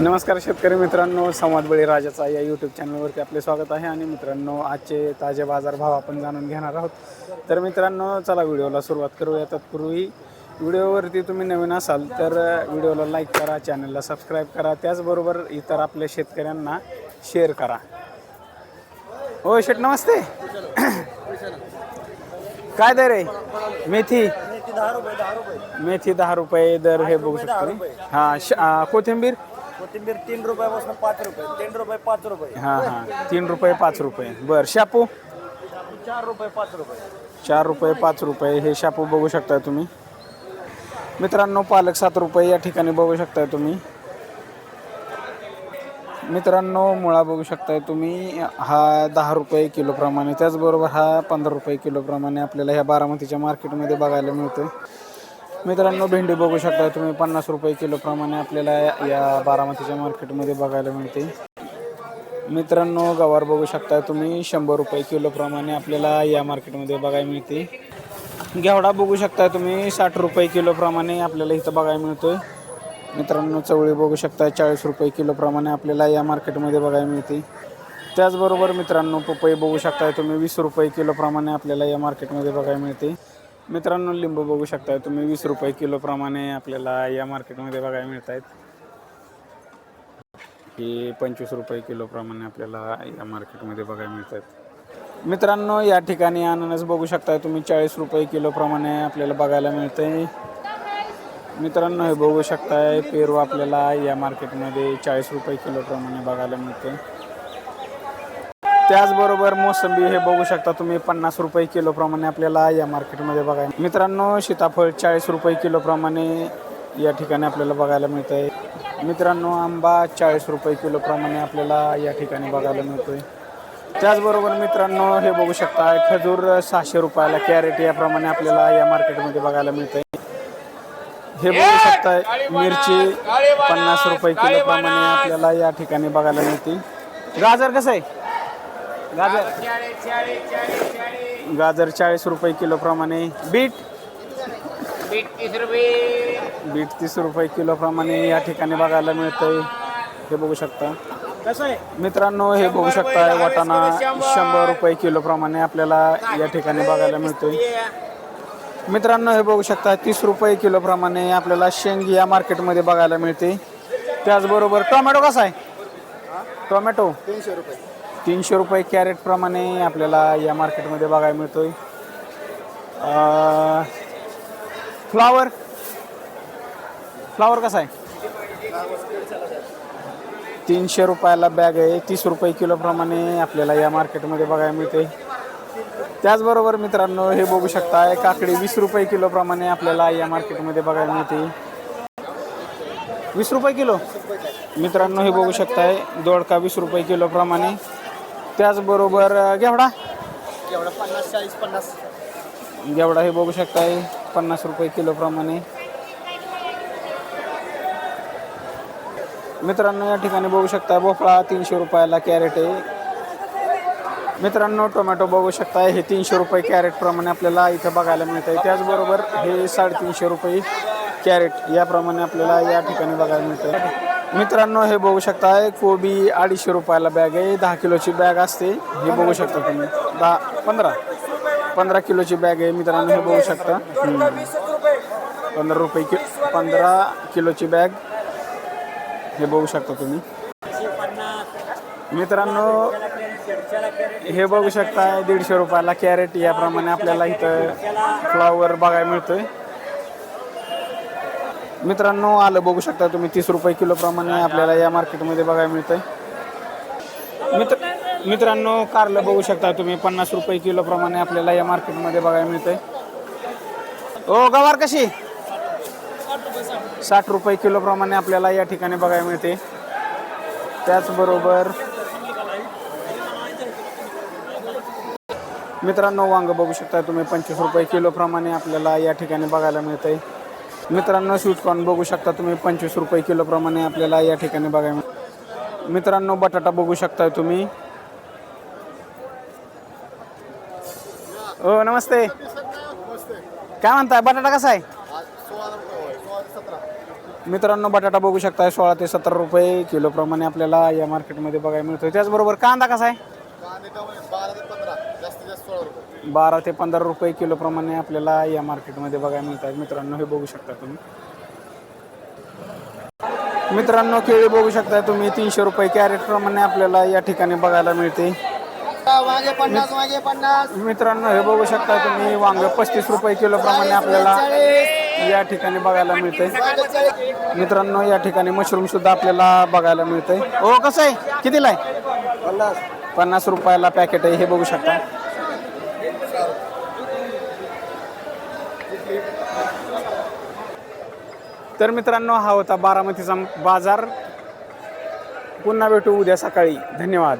नमस्कार शेतकरी मित्रांनो संवाद बळी राजाचा या यूट्यूब चॅनलवरती आपले स्वागत आहे. आणि मित्रांनो आजचे ताजे बाजारभाव आपण जाणून घेणार आहोत. तर मित्रांनो चला व्हिडिओला सुरुवात करूया. तत्पूर्वी व्हिडिओवरती तुम्ही नवीन असाल तर व्हिडिओला लाईक करा चॅनलला सबस्क्राईब करा. त्याचबरोबर इतर आपल्या शेतकऱ्यांना शेअर करा. हो शेट नमस्ते. काय दर आहे? मेथी. मेथी दहा रुपये दर हे बघू शकतो. हा कोथिंबीर? कोथिंबीर तीन रुपयापासून पाच रुपये तीन रुपये पाच रुपये. हां हां. तीन रुपये पाच रुपये. बर शापू? चार रुपये पाच रुपये. चार रुपये पाच रुपये. हे शापू बघू शकताय तुम्ही. मित्रांनो पालक सात रुपये या ठिकाणी बघू शकताय तुम्ही. मित्रांनो मुळा बघू शकताय तुम्ही. हा दहा रुपये किलोप्रमाणे त्याचबरोबर हा पंधरा रुपये किलोप्रमाणे आपल्याला ह्या बारामतीच्या मार्केटमध्ये बघायला मिळतोय. मित्रांनो भेंडी बघू शकता तुम्ही. पन्नास रुपये किलोप्रमाणे आपल्याला या बारामतीच्या मार्केटमध्ये बघायला मिळते. मित्रांनो गवार बघू शकता तुम्ही. शंभर रुपये किलोप्रमाणे आपल्याला या मार्केटमध्ये बघायला मिळते. घेवडा बघू शकता तुम्ही. साठ रुपये किलोप्रमाणे आपल्याला इथं बघायला मिळतोय. मित्रांनो चवळी बघू शकता. चाळीस रुपये किलोप्रमाणे आपल्याला या मार्केटमध्ये बघायला मिळते. त्याचबरोबर मित्रांनो पपई बघू शकता तुम्ही. वीस रुपये किलोप्रमाणे आपल्याला या मार्केटमध्ये बघायला मिळते. मित्रांनो लिंबू बघू शकता तुम्ही. वीस रुपये किलोप्रमाणे आपल्याला या मार्केटमध्ये बघायला मिळत आहेत हे पंचवीस रुपये किलोप्रमाणे आपल्याला या मार्केटमध्ये बघायला मिळत आहेत मित्रांनो या ठिकाणी अननस बघू शकता तुम्ही. चाळीस रुपये किलोप्रमाणे आपल्याला बघायला मिळते मित्रांनो हे बघू शकताय पेरू आपल्याला या मार्केटमध्ये चाळीस रुपये किलोप्रमाणे बघायला मिळते त्याचबरोबर मोसंबी हे बघू शकता तुम्ही पन्नास रुपये किलोप्रमाणे आपल्याला या मार्केटमध्ये बघायला मित्रांनो सीताफळ चाळीस रुपये किलोप्रमाणे या ठिकाणी आपल्याला बघायला मिळत आहे मित्रांनो आंबा चाळीस रुपये किलोप्रमाणे आपल्याला या ठिकाणी बघायला मिळतोय. त्याचबरोबर मित्रांनो हे बघू शकता खजूर सहाशे रुपयाला कॅरेट याप्रमाणे आपल्याला या मार्केटमध्ये बघायला मिळतंय. हे बघू शकताय मिरची पन्नास रुपये किलोप्रमाणे आपल्याला या ठिकाणी बघायला मिळते. गाजर कसं आहे? गाजर. गाजर चाळीस रुपये किलोप्रमाणे बीट. बीट तीस रुपये. किलोप्रमाणे या ठिकाणी बघायला मिळतंय. हे बघू शकता. कसं आहे? मित्रांनो हे बघू शकता वाटाणा शंभर. रुपये किलोप्रमाणे आपल्याला या ठिकाणी बघायला मिळतोय. मित्रांनो हे बघू शकता तीस रुपये किलोप्रमाणे आपल्याला शेंग या मार्केटमध्ये बघायला मिळते. त्याचबरोबर टोमॅटो कसा आहे? टोमॅटो. तीनशे रुपये. तीनशे रुपये कॅरेटप्रमाणे आपल्याला या मार्केटमध्ये बघायला मिळतो आहे फ्लावर. फ्लावर कसा आहे? तीनशे रुपयाला बॅग आहे. तीस रुपये किलोप्रमाणे आपल्याला या मार्केटमध्ये बघायला मिळते त्याचबरोबर मित्रांनो हे बघू शकता काकडी वीस रुपये किलोप्रमाणे आपल्याला या मार्केटमध्ये बघायला मिळते वीस रुपये किलो? मित्रांनो हे बघू शकताय दोडका वीस रुपये किलोप्रमाणे त्याचबरोबर घेवडा एवढं पन्नास चाळीस पन्नास. घेवडा हे बघू शकताय पन्नास रुपये किलोप्रमाणे मित्रांनो या ठिकाणी बघू शकता भोपळा तीनशे रुपयाला कॅरेट आहे. मित्रांनो टोमॅटो बघू शकताय हे तीनशे रुपये कॅरेट प्रमाणे आपल्याला इथं बघायला मिळत आहे त्याचबरोबर हे साडेतीनशे रुपये कॅरेट याप्रमाणे आपल्याला या ठिकाणी बघायला मिळतं मित्रांनो हे बघू शकताय कोबी अडीचशे रुपयाला बॅग आहे. दहा किलोची बॅग असते. हे बघू शकता तुम्ही. दहा पंधरा. पंधरा किलोची बॅग आहे मित्रांनो हे बघू शकता. पंधरा रुपये कि पंधरा किलोची बॅग हे बघू शकता तुम्ही. मित्रांनो हे बघू शकता दीडशे रुपयाला कॅरेट याप्रमाणे आपल्याला इथं फ्लावर बघायला मिळतोय. मित्रांनो आलं बघू शकता तुम्ही तीस रुपये किलोप्रमाणे आपल्याला या मार्केटमध्ये बघायला मिळतंय. मित्र मित्रांनो कारलं बघू शकता तुम्ही पन्नास रुपये किलोप्रमाणे आपल्याला या मार्केटमध्ये बघायला मिळतंय. ओ गवार कशी? साठ रुपये किलोप्रमाणे आपल्याला या ठिकाणी बघायला मिळते त्याचबरोबर मित्रांनो वांग बघू शकता तुम्ही पंचवीस रुपये किलोप्रमाणे आपल्याला या ठिकाणी बघायला मिळतंय. मित्रांनो स्वीटकॉर्न बघू शकता तुम्ही. पंचवीस रुपये किलोप्रमाणे आपल्याला या ठिकाणी बघायला मित्रांनो बटाटा बघू शकता तुम्ही. हो नमस्ते. काय म्हणताय? बटाटा कसा आहे? मित्रांनो बटाटा बघू शकताय. सोळा ते सतरा रुपये किलोप्रमाणे आपल्याला या मार्केटमध्ये बघायला मिळतो त्याचबरोबर कांदा कसा आहे? बारा ते पंधरा रुपये किलोप्रमाणे आपल्याला या मार्केटमध्ये बघायला मिळतात. मित्रांनो हे बघू शकता तुम्ही. मित्रांनो केळी बघू शकता तुम्ही. तीनशे रुपये कॅरेट प्रमाणे आपल्याला या ठिकाणी बघायला मिळते. मित्रांनो हे बघू शकता तुम्ही. वांग पस्तीस रुपये किलो प्रमाणे आपल्याला या ठिकाणी बघायला मिळते. मित्रांनो या ठिकाणी मशरूम सुद्धा आपल्याला बघायला मिळते. हो कसं आहे? कितीला आहे? पन्नास. रुपयाला पॅकेट आहे. हे बघू शकता. तर मित्रांनो हा होता बारामतीचा बाजार. पुन्हा भेटू उद्या सकाळी. धन्यवाद.